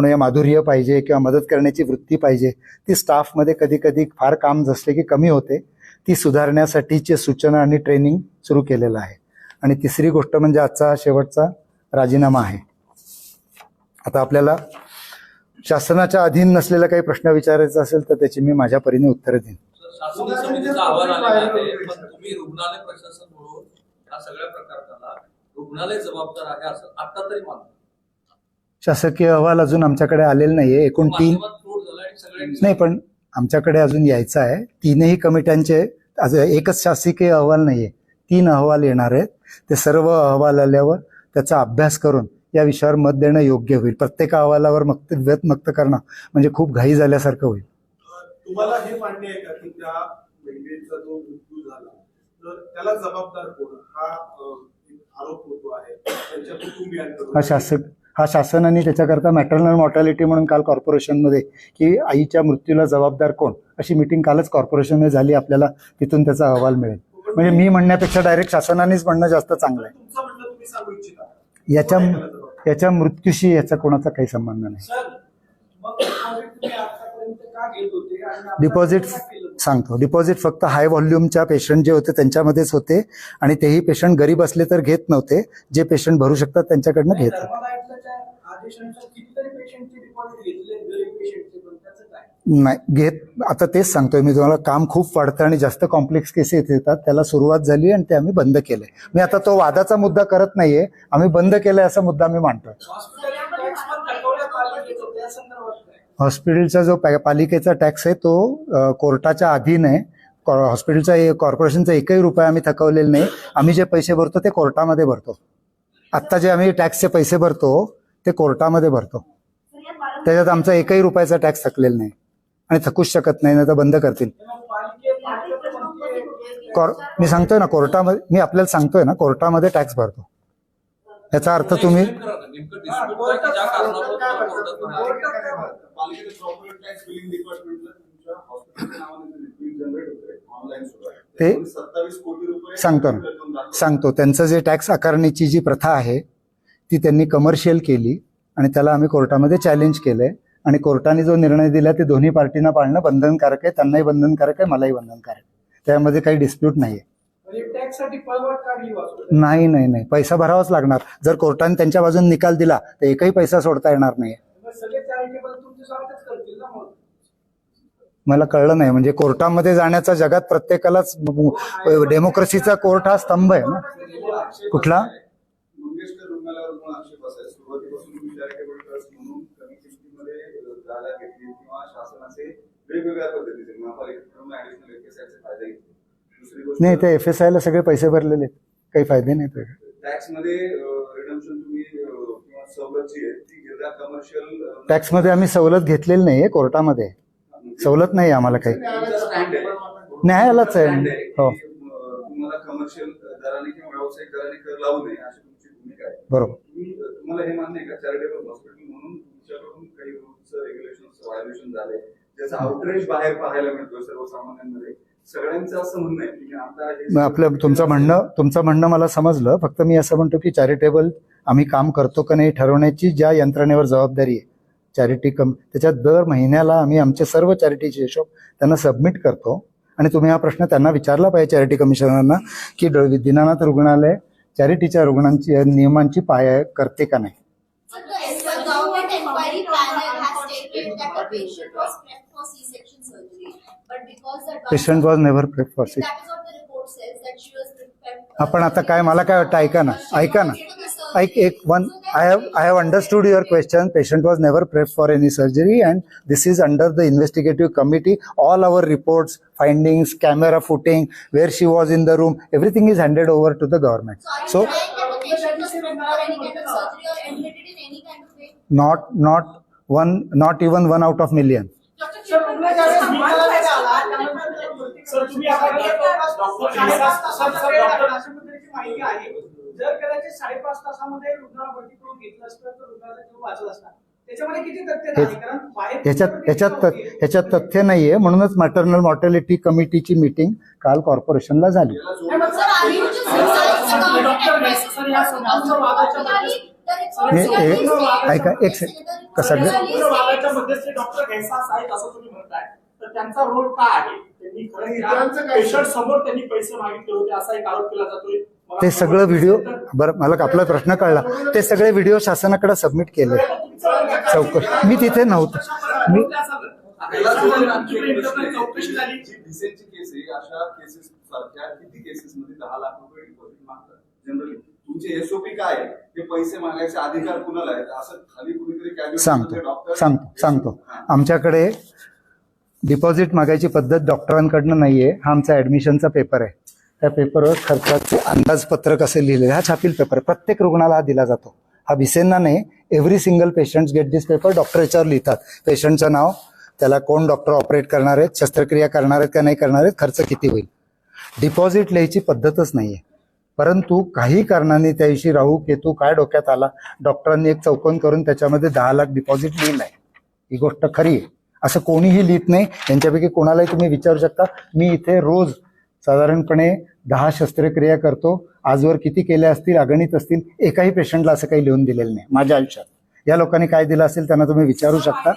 म्हणूया माधुर्य पाहिजे किंवा मदत करण्याची वृत्ती पाहिजे ती स्टाफमध्ये कधी कधी फार काम जसले की कमी होते ती सुधारण्यासाठीचे सूचना आणि ट्रेनिंग सुरू केलेलं आहे. आणि तिसरी गोष्ट म्हणजे आजचा शेवटचा राजीनामा आहे. आता आपल्याला शासनाच्या अधीन नसलेला काही प्रश्न विचारायचा असेल तर त्याची मी माझ्या परीने उत्तरं देईन. रुग्णालय जबाबदार आहे असं आता तरी मानतो. शासकीय अहवाल अजून आमच्याकडे आलेला नाहीये. एकूण तीन नाही पण आमच्याकडे अजून यायचं आहे. तीनही कमिट्यांचे एकच शासकीय अहवाल नाहीये. तीन अहवाल येणार आहेत. ते सर्व अहवाल आल्यावर त्याचा अभ्यास करून या विषयावर मत देणं योग्य होईल. प्रत्येक अहवालावर मक्त व्यक्त करणं म्हणजे खूप घाई झाल्यासारखं होईल. तुम्हाला हे मान्य आहे का की त्या महिलेचा जो मृत्यू झाला तर त्याला जबाबदार कोण? हा आरोप होतो आहे. त्यांच्या कुटुंबियांकडून. हा शासक हा शासनाने त्याच्याकरता मॅटर्नल मॉर्टॅलिटी म्हणून काल कॉर्पोरेशनमध्ये की आईच्या मृत्यूला जबाबदार कोण? अशी मिटिंग कालच कॉर्पोरेशनमध्ये झाली आपल्याला तिथून त्याचा अहवाल मिळेल. म्हणजे मी म्हणण्यापेक्षा डायरेक्ट शासनानेच म्हणणं जास्त चांगलं आहे. याच्या? याच्या मृत्यूशी याचा कोणाचा काही संबंध नाही. डिपॉझिट घेत होते? सांगतो. डिपॉझिट फक्त हाय व्हॉल्यूमच्या पेशंट जे होते त्यांच्यामध्येच होते आणि तेही पेशंट गरीब असले तर घेत नव्हते. जे पेशंट भरू शकतात त्यांच्याकडनं नाही, घेतात नाही घेत आता तेच सांगतोय मी तुम्हाला काम खूप वाढतं आणि जास्त कॉम्प्लेक्स केसेस येतात त्याला सुरुवात झाली आणि ते आम्ही बंद केलंय. मी आता तो वादाचा मुद्दा करत नाहीये आम्ही बंद केलाय असा मुद्दा मी मांडतोय. हॉस्पिटलचा जो पालिकेचा टॅक्स आहे तो कोर्टाच्या अधीन आहे. हॉस्पिटलचा कॉर्पोरेशनचा एकही रुपया आम्ही थकवलेला नाही. आम्ही जे पैसे भरतो ते कोर्टामध्ये भरतो. आत्ता जे आम्ही टॅक्सचे पैसे भरतो ते कोर्टामध्ये भरतो. त्याच्यात आमचा एकही रुपयाचा टॅक्स थकलेला नाही. आणि थकूच शकत नाही ना तर बंद करतील. मी सांगतोय ना कोर्टामध्ये मी आपल्याला सांगतोय ना कोर्टामध्ये टॅक्स भरतो. याचा अर्थ तुम्ही ते सांगतो ना. सांगतो. त्यांचं जे टॅक्स आकारणीची जी प्रथा आहे ती त्यांनी कमर्शियल केली आणि त्याला आम्ही कोर्टामध्ये चॅलेंज केलंय. आणि कोर्टाने जो निर्णय दिला ते दोन्ही पार्टींना पाळणं बंधनकारक आहे त्यांनाही बंधनकारक आहे मलाही बंधनकारक आहे. त्यामध्ये काही डिस्प्यूट नाहीये. नाही नाही नाही. पैसा भरावाच लागणार. जर कोर्टाने त्यांच्या बाजून निकाल दिला तर एकही पैसा सोडता येणार नाही मला कळलं नाही. म्हणजे कोर्टामध्ये जाण्याचा जगात प्रत्येकालाच डेमोक्रेसीचा कोर्ट हा स्तंभ आहे ना. कुठला मंगेशकर रुग्णालयावर पण आक्षेप असाय सुरुवातीपासून तुम्ही चॅरिटेबल ट्रस्ट म्हणून कमी किमतीमध्ये अ, जागा घेतली किंवा शासनाचे वेगवेगळ्या पद्धतीचे. महापालिकेकडून ऍडिशनल एफएसआयचे फायदे घेतले दुसरी गोष्ट नाही ते एफ एस आयला सगळे पैसे भरलेले आहेत. काही फायदे नाहीत वेगळे. टॅक्समध्ये रिडम्शन तुम्ही अ, किंवा सवलत जी आहे ती गिरड्या कमर्शियल टॅक्समध्ये आम्ही सवलत घेतलेली नाहीये कोर्टामध्ये. सवलत नाही आम्हाला काही. स्टँड आहे. न्यायालयाच हो. की, अ, तुम्हाला कमर्शियल दराने किंवा व्यावसायिक दराने कर लावू नये अशी तुमची भूमिका आहे. बरोबर. तुम्ही तुम्हाला हे मान्य आहे का? चॅरिटेबल हॉस्पिटल म्हणून तुमच्याकडून काही रूल्स रेग्युलेशन व्हायोलेशन झाले. ज्याचा आउटरेज बाहेर पाहायला मिळतोय सर्वसामान्यांमध्ये. सगळ्यांचं असं म्हणणं आहे की आता मग आपलं तुमचं म्हणणं तुमचं म्हणणं मला समजलं. फक्त मी असं म्हणतो की चॅरिटेबल आम्ही काम करतो का नाही ठरवण्याची ज्या यंत्रणेवर जबाबदारी आहे चॅरिटी कम त्याच्यात दर महिन्याला आम्ही आमचे सर्व चॅरिटीचे हिशोब त्यांना सबमिट करतो. आणि तुम्ही हा प्रश्न त्यांना विचारला पाहिजे चॅरिटी कमिशनरना की दीनानाथ रुग्णालय चॅरिटीच्या रुग्णांची नियमांची पाय करते का नाही? says that she was prepped. आपण आता काय मला काय वाटतं ऐका ना ऐका ना ऐक एक one I have I have understood your question patient was never prep for any surgery and this is under the investigative committee all our reports findings camera footing where she was in the room everything is handed over to the government So so are you saying that the patient was prepped for any kind of surgery or admitted in any kind of way? Not not one not even one out of million माहिती आहे. जर कदाचित साडेपाच तासामध्ये रुग्णाला भरती करून घेतलं असतं तर रुग्णाचा जीव वाचला असता त्याच्यामध्ये किती तथ्य नाहीये. म्हणूनच मॅटर्नल मॉर्टॅलिटी कमिटीची मीटिंग काल कॉर्पोरेशनला झाली. ऐका एक सेकंड कसं तर त्यांचा रोल काय आहे? त्यांनी खरं पेशंट समोर त्यांनी पैसे मागितले होते असा एक आरोप केला जातोय. ते सगळं व्हिडिओ बरं मला आपला प्रश्न कळला. ते सगळे व्हिडिओ शासनाकडे सबमिट केले. चौकशी मी तिथे नव्हतो. मी चौकशी झाली. जी डिसेंटची केस आहे अशा केसेस सारख्या किती केसेस मध्ये दहा लाख रुपये डिपॉझिट मागतात? जनरली तुमचे एसओपी काय आहे? ते पैसे मागायचे अधिकार कुणाला आहेत? असं खाली कुणीतरी cabinet सांगतो. सांगतो सांगतो. आमच्याकडे डिपॉझिट मागायची पद्धत डॉक्टरांकडनं नाहीये. हा आमचा ऍडमिशनचा पेपर आहे. त्या पेपरवर खर्चाचे अंदाजपत्रक असे लिहिलेले हा छापील पेपर प्रत्येक रुग्णाला हा दिला जातो. हा भिसेंना नाही. Every single patient get this paper doctor याच्यावर लिहितात. पेशंटचं नाव त्याला कोण डॉक्टर ऑपरेट करणार आहेत शस्त्रक्रिया करणार आहेत का नाही करणार आहेत खर्च किती होईल? डिपॉझिट लिहायची पद्धतच नाहीये. परंतु काही कारणाने त्याविषयी राहू केतू काय डोक्यात आला? डॉक्टरांनी एक चौकोन करून त्याच्यामध्ये दहा लाख डिपॉझिट लिहिलंय. ही गोष्ट खरी आहे. असं कोणीही लिहित नाही. यांच्यापैकी कोणालाही तुम्ही विचारू शकता. मी इथे रोज साधारणपणे दहा शस्त्रक्रिया करतो. आजवर किती केल्या असतील अगणित असतील एकाही पेशंटला असं काही लिहून दिलेलं नाही माझ्या आयुष्यात. या लोकांनी काय दिलं असेल त्यांना तुम्ही विचारू शकता.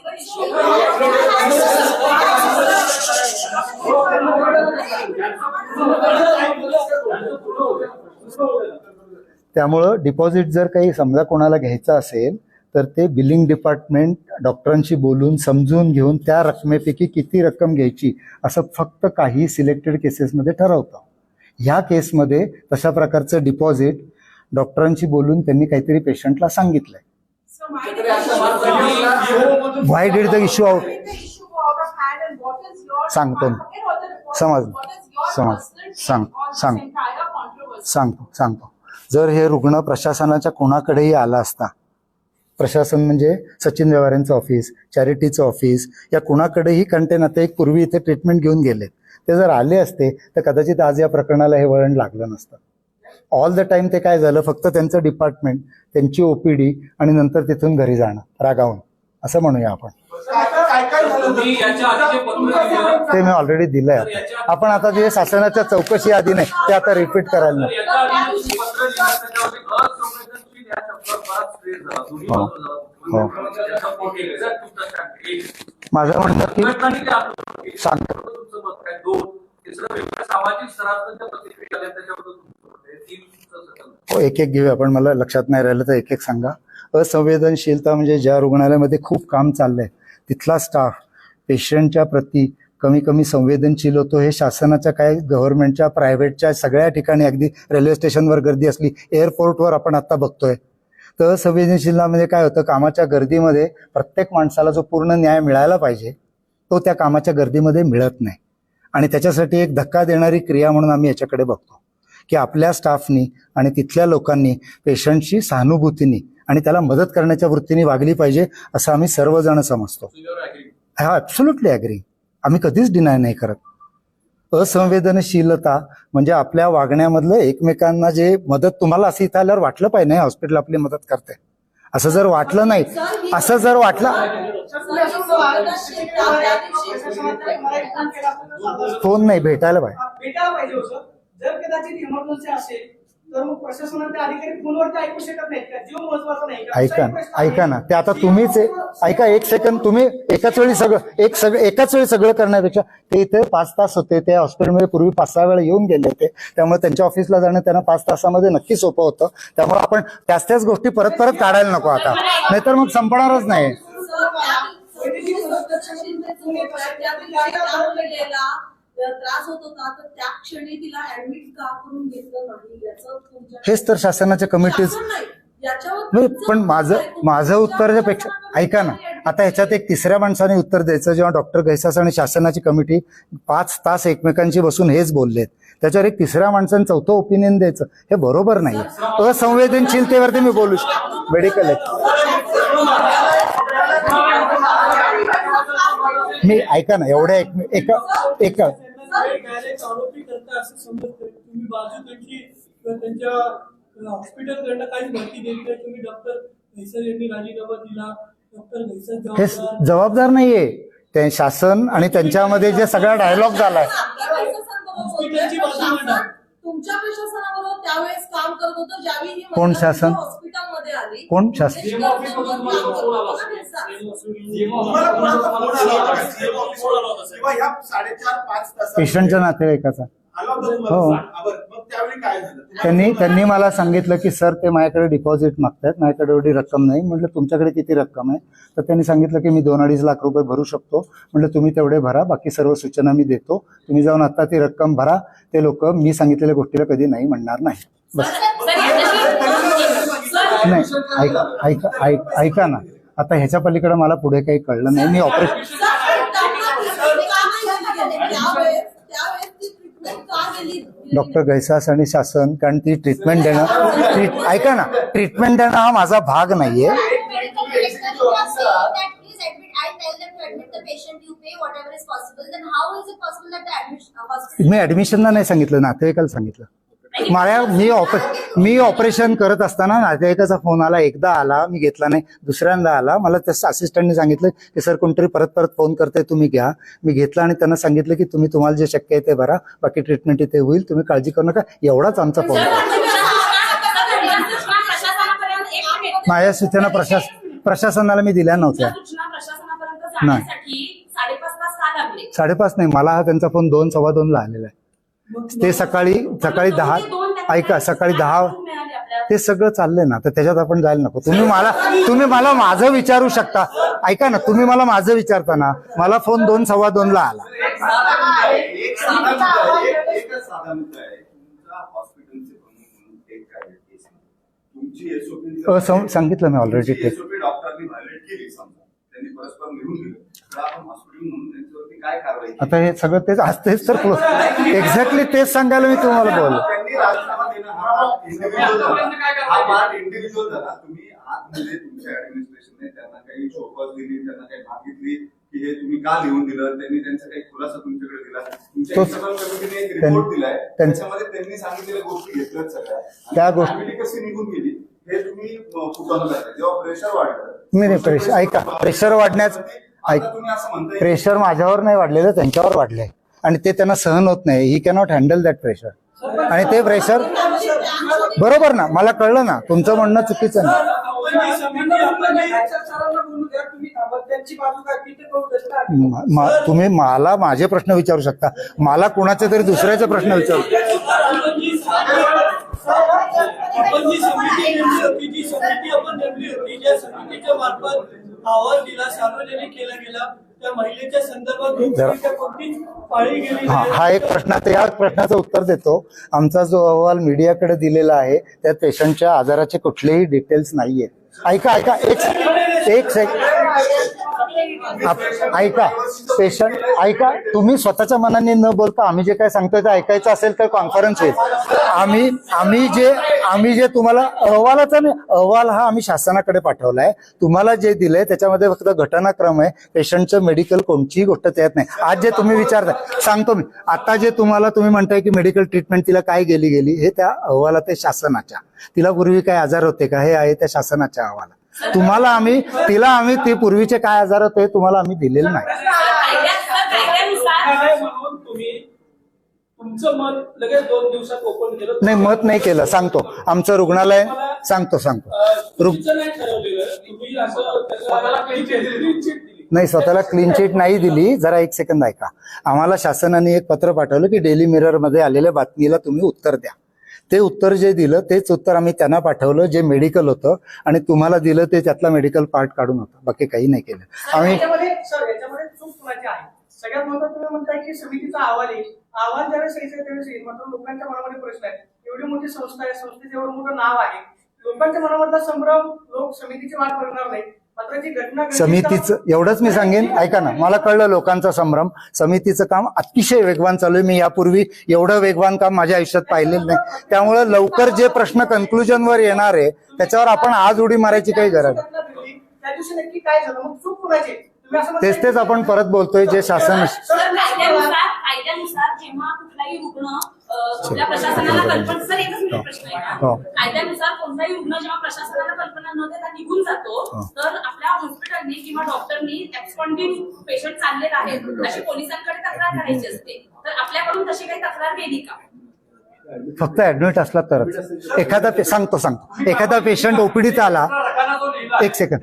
त्यामुळं डिपॉझिट जर काही समजा कोणाला घ्यायचं असेल तर ते बिलिंग डिपार्टमेंट डॉक्टरांशी बोलून समजून घेऊन त्या रकमेपैकी किती रक्कम घ्यायची असं फक्त काही सिलेक्टेड केसेसमध्ये ठरवतं. ह्या केसमध्ये तशा प्रकारचं डिपॉझिट डॉक्टरांशी बोलून त्यांनी काहीतरी पेशंटला सांगितलंय. Why did the issue out? सांगतो मी. समज समज सांग सांग सांगतो सांगतो जर हे रुग्ण प्रशासनाच्या कोणाकडेही आला असता प्रशासन म्हणजे सचिन व्यवहारांचं ऑफिस चॅरिटीचं ऑफिस या कुणाकडेही कंटे नाते एक पूर्वी इथे ट्रीटमेंट घेऊन गेलेत. ते जर आले असते तर कदाचित आज या प्रकरणाला हे वळण लागलं नसतं. ऑल द टाइम ते काय झालं फक्त त्यांचं डिपार्टमेंट त्यांची ओपीडी आणि नंतर तिथून घरी जाणं रागावून असं म्हणूया आपण. ते मी ऑलरेडी दिलंय. आता. आपण आता जे शासनाच्या चौकशी आधी नाही ते आता रिपीट करायला तर एक. माझं म्हणणं की सांगतो. हो एक एक घेऊया आपण मला लक्षात नाही राहिलं तर एक एक सांगा असंवेदनशीलता म्हणजे ज्या रुग्णालयामध्ये खूप काम चाललंय तिथला स्टाफ पेशंटच्या प्रती कमी कमी संवेदनशील होतो हे शासनाच्या काय गव्हर्नमेंटच्या प्रायव्हेटच्या सगळ्या ठिकाणी अगदी रेल्वे स्टेशनवर गर्दी असली एअरपोर्टवर आपण आता बघतोय तर संवेदनशीलता म्हणजे काय होतं? कामाच्या गर्दीमध्ये प्रत्येक माणसाला जो पूर्ण न्याय मिळायला पाहिजे तो त्या कामाच्या गर्दीमध्ये मिळत नाही. आणि त्याच्यासाठी एक धक्का देणारी क्रिया म्हणून आम्ही याच्याकडे बघतो. की आपल्या स्टाफनी आणि तिथल्या लोकांनी पेशंटशी सहानुभूतीने आणि त्याला मदत करण्याच्या वृत्तीने वागली पाहिजे असं आम्ही सर्वजण समजतो. हा ॲब्सोल्युटली ॲग्री आम्ही कधीच डिनाय नाही करत. असंवेदनशीलता म्हणजे आपल्या वागण्यामधलं एकमेकांना जे मदत तुम्हाला असं इथं आल्यावर वाटलं पाहिजे नाही? हॉस्पिटल आपली मदत करते. असं जर वाटलं नाही असं जर वाटलं फोन नाही भेटायला पाहिजे. तर मग प्रशासनाचे अधिकारी फोनवरती ऐकू शकत नाहीत का? जीव महत्त्वाचा नाही का? ऐका असा एक ना आहे. ऐका ना. ते आता तुम्हीच आहे. ऐका एक सेकंद. तुम्ही एकाच वेळी सगळं एक सगळं एकाच वेळी सगळं करण्यापेक्षा ते इथे पाच तास होते. त्या हॉस्पिटलमध्ये पूर्वी पाच सहा वेळा येऊन गेले होते. त्यामुळे त्यांच्या ऑफिसला जाणं त्यांना पाच तासामध्ये नक्की सोपं होतं. त्यामुळे आपण त्याच त्याच गोष्टी परत परत काढायला नको आता. नाहीतर मग संपणारच नाही. त्रास होत होता तर त्या क्षणी तिला ऍडमिट का करून घेतलं नाही? याचं हेच तर शासनाच्या कमिटीज नाही. पण माझं माझं उत्तरापेक्षा ऐका ना. आता ह्याच्यात एक तिसऱ्या माणसाने उत्तर द्यायचं जेव्हा डॉक्टर गैसास आणि शासनाची कमिटी पाच तास एकमेकांशी बसून हेच बोललेत. त्याच्यावर एक तिसऱ्या माणसाने चौथं ओपिनियन द्यायचं हे बरोबर नाही असंवेदनशीलतेवरती मी बोलू शकतो. मेडिकल आहे मी ऐका ना एवढ्या एक एका एका डायरेक्ट आरोपी करता असं समजतंय तुम्ही बाजू त्यांची किंवा त्यांच्या हॉस्पिटलकडनं काहीच माहिती देत नाही तुम्ही डॉक्टर घैसर यांनी राजीनामा दिला डॉक्टर घैसर हे जबाबदार जबाबदार नाहीये. ते शासन आणि त्यांच्यामध्ये जे सगळा डायलॉग झालाय. तुमच्या प्रशासनाबरोबर त्यावेळेस काम करत होतं ज्यावेळी ही कोण महिला शासन? हॉस्पिटलमध्ये आली कोण शासन? निष्कर्ष म्हणून काम करत होतं ना त्यांचा. तुम्हाला कोणाचा फोन आला होता का? CM ऑफिसवर? किंवा ह्या साडेचार पाच तासात पेशंटच्या नातेवाईकाचा? हो. बरं. मग त्यावेळी काय झालं? तुम्हाला त्यांनी त्यांनी मला सांगितलं की सर ते माझ्याकडे डिपॉझिट मागतात माझ्याकडे एवढी रक्कम नाही. म्हटलं तुमच्याकडे किती रक्कम आहे? तर त्यांनी सांगितलं की मी दोन अडीच लाख रुपये भरू शकतो. म्हटलं तुम्ही तेवढे भरा. बाकी सर्व सूचना मी देतो. तुम्ही जाऊन आता ती रक्कम भरा. ते लोक मी सांगितलेल्या गोष्टीला कधी नाही म्हणणार नाही. बस. नाही ऐका ऐक- ऐका ना. आता ह्याच्या पलीकडे मला पुढे काही कळलं नाही. मी ऑपरेशन सर, त्यांना ट्रीटमेंट का नाही दिली? त्यावेळेस त्यावेळेस ती ट्रीटमेंट का दिली डॉक्टर गैसास आणि शासन कारण ती ट्रीटमेंट देणं ऐका ना ट्रीटमेंट देणं हा माझा भाग नाहीये मी ऍडमिशनला नाही सांगितलं नातेवाईकाला सांगितलं माझ्या मी ऑप मी ऑपरेशन करत असताना नातेवाईकाचा फोन आला एकदा आला मी घेतला नाही दुसऱ्यांदा आला. मला त्या असिस्टंटने सांगितलं की सर कोणतरी परत परत फोन करते तुम्ही घ्या. मी घेतला आणि त्यांना सांगितलं की तुम्ही तुम्हाला जे शक्य आहे ते भरा. बाकी ट्रीटमेंट इथे होईल. तुम्ही काळजी करू नका. एवढाच आमचा फोन माझ्या सूचना प्रशास प्रशासनाला मी दिल्या नव्हत्या. जाण्यासाठी साडेपाच नाही मला हा त्यांचा फोन दोन सव्वा दोनला आलेला आहे. ते सकाळी सकाळी दहा ऐका सकाळी दहा ते सगळं चाललंय ना तर त्याच्यात आपण जायला नको. तुम्ही मला तुम्ही मला माझं विचारू शकता. ऐका ना तुम्ही मला माझं विचारता ना मला फोन दोन सव्वा दोनला आला. एक साधा मुद्दा आहे, एक साधा मुद्दा आहे, एक- एकच साधा मुद्दा आहे तुमचा हॉस्पिटलचे प्रमुख म्हणून एक काय केस आहे. तुमची एसओपी अ, सं- सांगितलं मी already काय कारवाई? आता हे सगळं तेच आज तेच तर एक्झॅक्टली तेच सांगायला मी तुम्हाला बोललो. त्यांनी राजीनामा देणं हा पार्ट इंडिव्हिज्युअल झाला हा पार्ट इंडिव्हिज्युअल झाला तुम्ही आतमध्ये तुमच्या ऍडमिनिस्ट्रेशनने त्यांना काही शोकॉज दिली त्यांना काही मागितली की हे तुम्ही का लिहून दिलं? त्यांनी त्यांचा काही खुलासा तुमच्याकडे दिला तुमच्या एक रिपोर्ट दिलाय. त्यांचं- त्याच्यामध्ये त्यांनी सांगितलेल्या गोष्टी घेतल्यात सगळ्या. आणि त्या गोष्टी- कशी निघून गेली हे तुम्ही जेव्हा प्रेशर वाढलं नाही, नाही, pressure- ऐका, pressure वाढण्याच- ऐक- प्रेशर माझ्यावर नाही वाढलेलं त्यांच्यावर वाढलंय. आणि ते त्यांना सहन होत नाही. ही कॅनॉट हँडल दॅट प्रेशर आणि ते प्रेशर बरोबर ना? मला कळलं ना? तुमचं म्हणणं चुकीचं नाही तुम्ही मला माझे प्रश्न विचारू शकता. मला कुणाचे तरी दुसऱ्याचे प्रश्न विचारू आपण जी समिती आपण नेमली होती. ज्या समितीच्या मार्फत अहवाल दिला सार्वजनिक केला गेला त्या महिलेच्या संदर्भात योग्यरित्या कोणती पाळी गेली हा. हा एक प्रश्न तर या प्रश्नाचं उत्तर देतो. आमचा जो अहवाल मीडियाकडे दिलेला आहे त्यात पेशंटच्या आजाराचे कुठलेही डिटेल्स नाहीये ऐका ऐका एक एक सेक आप- ऐका पेशंट ऐका तुम्ही स्वतःच्या मनाने न बोलता आम्ही जे काय सांगतोय ते ऐकायचं असेल तर कॉन्फरन्स होईल. आम्ही आम्ही जे आम्ही जे तुम्हाला अहवालाचा नाही अहवाल हा आम्ही शासनाकडे पाठवलाय. तुम्हाला जे दिलंय त्याच्यामध्ये फक्त घटनाक्रम आहे. पेशंटचं मेडिकल कोणतीही गोष्ट त्यात नाही. आज जे तुम्ही विचारताय सांगतो मी. आता जे तुम्हाला तुम्ही म्हणताय की मेडिकल ट्रीटमेंट तिला काय गेली गेली हे त्या अहवालात आहे शासनाच्या. तिला पूर्वी काय आजार होते का? हे आहे त्या शासनाच्या अहवालात. तुम्हाला आम्ही तिला आम्ही ते पूर्वीचे काय आजार होते तुम्हाला आम्ही दिलेले नाही. कायद्या- कायद्यानुसार काय म्हणून तुम्ही तुमचं मत लगेच दोन दिवसात ओपन केलं नाही मत नाही केलं सांगतो आमचं रुग्णालय सांगतो सांगतो नाही स्वतःला क्लीन चिट नाही दिली. जरा एक सेकंद ऐका. आम्हाला शासनाने एक पत्र पाठवलं की डेली मिररमध्ये आलेल्या बातमीला तुम्ही उत्तर द्या. ते उत्तर जे दिलं तेच उत्तर आम्ही त्यांना पाठवलं जे मेडिकल होतं. आणि तुम्हाला दिलं ते त्यातला मेडिकल पार्ट काढून होतं. बाकी काही नाही केलं. आम्ही याच्यामध्ये सर याच्यामध्ये चूक कुणाची आहे? सगळ्यात महत्वाचं तुम्ही म्हणताय की समितीचा अहवाल येईल अहवाल ज्यावेळेस यायचा त्यावेळेस येईल. मात्र लोकांच्या मनामध्ये प्रश्न आहे. एवढी मोठी संस्था आहे संस्थेचं एवढं मोठं नाव आहे. लोकांच्या मनामधला संभ्रम लोक समितीची वाट करणार नाही समितीचं एवढंच मी सांगेन. ऐका ना मला कळलं लोकांचा संभ्रम. समितीचं काम अतिशय वेगवान चालू आहे. मी यापूर्वी एवढं वेगवान काम माझ्या आयुष्यात पाहिलेलं नाही. त्यामुळे लवकर जे प्रश्न कन्क्लुजनवर येणार आहे त्याच्यावर आपण आज उडी मारायची काही गरज नाही. तेच तेच आपण परत बोलतोय जे शासन सर कायद्यानुसार कायद्यानुसार जेव्हा कुठलाही रुग्ण आपल्या प्रशासनाला कल्पना सर एकच मिनिट प्रश्न आहे हो. कायद्यानुसार कोणताही रुग्ण जेव्हा प्रशासनाला कल्पना न देता निघून जातो हो. तर आपल्या हॉस्पिटलने किंवा डॉक्टरनी पेशंट चाललेला आहे अशी पोलिसांकडे तक्रार करायची असते. तर आपल्याकडून तशी काही तक्रार गेली का? फक्त ऍडमिट असला तरच. एखादा सांगतो सांगतो. एखादा पेशंट ओपीडीत आला एक सेकंद.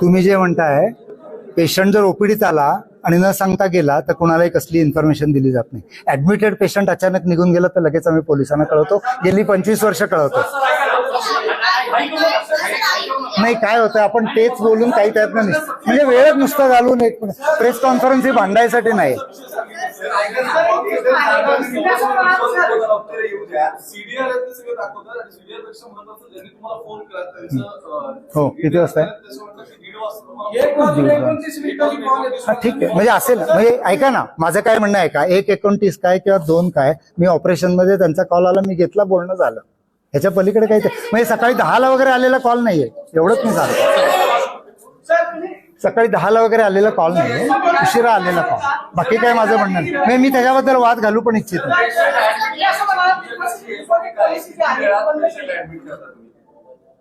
तुम्ही जे म्हणताय पेशंट जर ओपीडीत आला आणि न सांगता गेला तर कुणालाही कसली इन्फॉर्मेशन दिली जात नाही. ऍडमिटेड पेशंट अचानक निघून गेला तर लगेच आम्ही पोलिसांना कळवतो. गेली पंचवीस वर्ष कळवतो सर, ऐका ना. ऐकू नका. नाही काय होतं आपण तेच बोलून काही त्यात नाही. म्हणजे वेळच नुसतं घालून एक प्रेस कॉन्फरन्स ही भांडायसाठी नाही. हो, किती वाजता आहे? हा ठीक आहे. म्हणजे असेल. म्हणजे ऐका ना माझं काय म्हणणं आहे का? एक एकोणतीस काय किंवा दोन काय? मी ऑपरेशनमध्ये त्यांचा कॉल आला मी घेतला बोलणं झालं. ह्याच्या पलीकडे काही म्हणजे सकाळी दहाला वगैरे आलेला कॉल नाहीये. एवढंच मी सांगतो. सकाळी दहाला वगैरे आलेला कॉल नाहीये. उशिरा आलेला कॉल बाकी काय माझं म्हणणं नाही. मी त्याच्याबद्दल वाद घालू पण इच्छित नाही.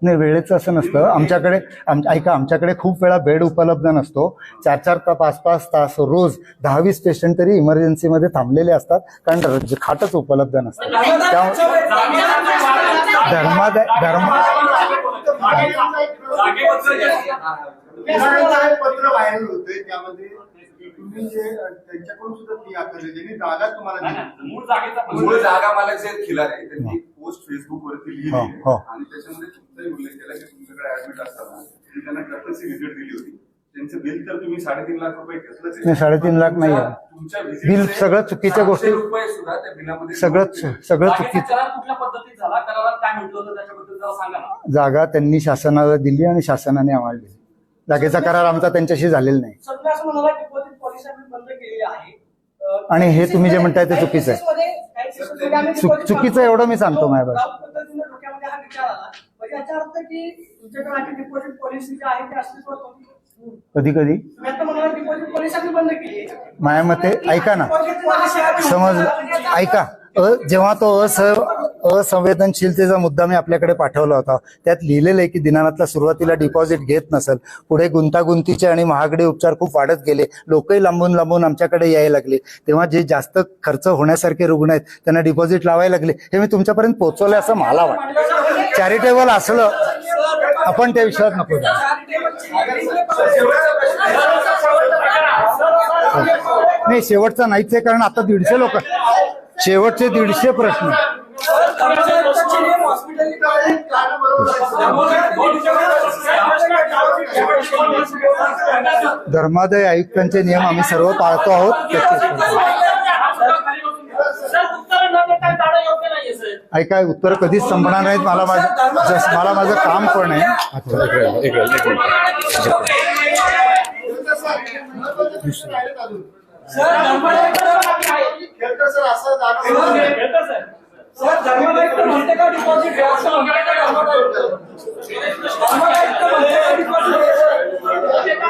नाही वेळेचं असं नसतं. आमच्याकडे आम ऐका आमच्याकडे खूप वेळा बेड उपलब्ध नसतो. चार चार तास पाच पाच तास रोज दहा वीस पेशंट तरी इमर्जन्सीमध्ये थांबलेले असतात. कारण खाटच उपलब्ध नसतात त्यामुळे धर्मादाय धर्म पत्र व्हायरल होते त्यामध्ये तुम्ही जे त्यांच्याकडून सुद्धा फी आकारली ज्यांनी जागा तुम्हाला दिली मूळ जागेचा. मूळ जागा मालक जे खिलार आहे त्यांनी पोस्ट फेसबुक वरती लिहिली हो. हो. आणि त्याच्यामध्ये तुमचाही उल्लेख केला की तुमच्याकडे ऍडमिट असताना त्यांना कर्टसी व्हिजिट दिली होती त्यांचं बिल तर तुम्ही साडेतीन लाख रुपये घेतलंच आहे. नाही, साडेतीन लाख नाही आहे. तुमच्या बिल सगळं चुकीच्या गोष्टी- सहाशे रुपये सुद्धा त्या बिलामध्ये सगळं. सगळं चुकीचं करार कुठल्या पद्धतीत झाला करारात काय म्हटलं होतं त्याच्याबद्दल जरा सांगा ना जागा त्यांनी शासनाला दिली आणि शासनाने आम्हाला दिली जागेचा करार आमचा त्यांच्याशी झालेला नाही सर तुम्ही असं म्हणाला डिपॉझिट पॉलिसी आम्ही बंद केलेली आहे अं, आणि हे तुम्ही जे म्हणताय ते काही चुकीचं आहे. केसेसमध्ये- काही केसेसमध्ये आम्ही चुक- deposit चुकीचं मागतो. एवढं मी सांगतो माझ्या बाजूने. त्या पद्धतीने डोक्यामध्ये हा विचार आला म्हणजे याचा अर्थ की तुमच्याकडे आधी डिपॉझिट पॉलिसी जी आहे ती अस्तित्वात होती कधी कधी. माझ्या मते ऐका ना. समज ऐका. जेव्हा तो अस असंवेदनशीलतेचा मुद्दा मी आपल्याकडे पाठवला होता त्यात लिहिलेलं आहे की दिनानाथला सुरुवातीला डिपॉझिट घेत नसेल पुढे गुंतागुंतीचे आणि महागडे उपचार खूप वाढत गेले लोकही लांबून लांबून आमच्याकडे यायला लागले तेव्हा जे जास्त खर्च होण्यासारखे रुग्ण आहेत त्यांना डिपॉझिट लावायला लागले हे मी तुमच्यापर्यंत पोहोचवलं असं मला वाटतं. चॅरिटेबल असलं आपण त्या विषयात नको नाही शेवटचा नाहीच आहे कारण आता दीडशे लोक शेवटचे दीडशे प्रश्न. धर्मादाय आयुक्तांचे नियम आम्ही सर्व पाळतो आहोत. त्याचे ऐका उत्तर कधीच संपणार नाहीत. मला माझं जस मला माझं काम पण आहे. खेळकर सर असं जाणवलं सर. धर्मादायित्व म्हणते का डिपॉझिट घ्या असं म्हणते का धर्मादायित्व? धर्मादायित्व म्हणते का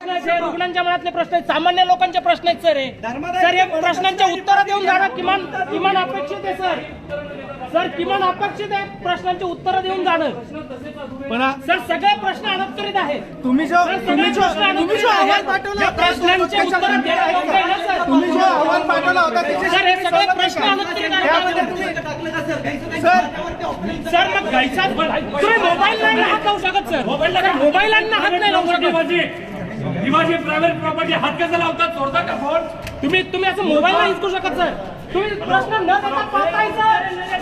हे रुग्णांच्या मनातले प्रश्न आहेत सामान्य लोकांचे प्रश्न आहेत सर हे. सर या प्रश्नांचे उत्तर देऊन जाणं किमान किमान अपेक्षित आहे सर. सर किमान अपेक्षित आहे प्रश्नांचे उत्तर देऊन जाणं. पण सर सगळे प्रश्न अनुत्तरित आहेत. तुम्ही जो तुम्ही जो तुम्ही जो अहवाल पाठवला प्रश्नांचे उत्तर तुम्ही जो अहवाल पाठवला होता सर हे सगळे प्रश्न अनुत्तरित आहेत. सर मग घ्यायचा तुम्ही मोबाईल नाही हात लावू शकत सर. मोबाईलांना हात नाही लावू शकत. माझी प्रायव्हेट प्रॉपर्टी हात कसा लावतात? चोरता का फोन तुम्ही तुम्ही असं मोबाईल नाही हिसकू शकत सर. तुम्ही प्रश्न न देता पळताय सर.